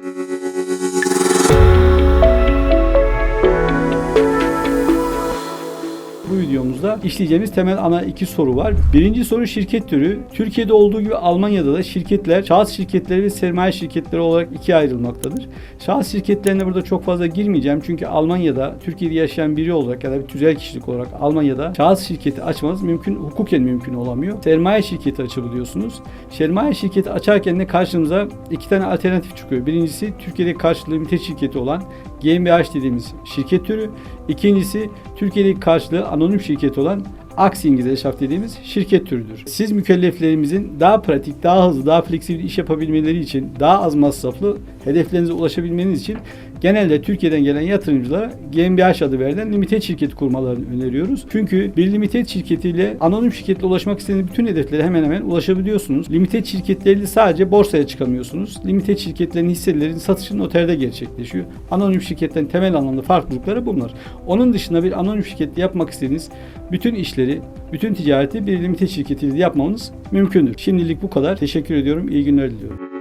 you. Bu videomuzda işleyeceğimiz temel ana iki soru var. Birinci soru şirket türü. Türkiye'de olduğu gibi Almanya'da da şirketler şahıs şirketleri ve sermaye şirketleri olarak ikiye ayrılmaktadır. Şahıs şirketlerine burada çok fazla girmeyeceğim çünkü Almanya'da Türkiye'de yaşayan biri olarak ya da bir tüzel kişilik olarak Almanya'da şahıs şirketi açmanız mümkün, hukuken mümkün olamıyor. Sermaye şirketi açabiliyorsunuz. Sermaye şirketi açarken de karşımıza iki tane alternatif çıkıyor. Birincisi Türkiye'de karşılığı limited şirketi olan GmbH dediğimiz şirket türü. İkincisi Türkiye'deki karşılığı anonim şirket olan Aksi İngilizce dediğimiz şirket türüdür. Siz mükelleflerimizin daha pratik, daha hızlı, daha fleksibil iş yapabilmeleri için, daha az masraflı hedeflerinize ulaşabilmeniz için genelde Türkiye'den gelen yatırımcılara GmbH adı verilen limited şirket kurmalarını öneriyoruz. Çünkü bir limited şirketiyle anonim şirketle ulaşmak istediğiniz bütün hedeflere hemen hemen ulaşabiliyorsunuz. Limited şirketleriyle sadece borsaya çıkamıyorsunuz. Limited şirketlerin hisselerin satışı noterde gerçekleşiyor. Anonim şirketten temel anlamda farklılıkları bunlar. Onun dışında bir anonim şirketle yapmak istediğiniz bütün işleri, bütün ticareti bir limited şirketiyle yapmamız mümkündür. Şimdilik bu kadar. Teşekkür ediyorum. İyi günler diliyorum.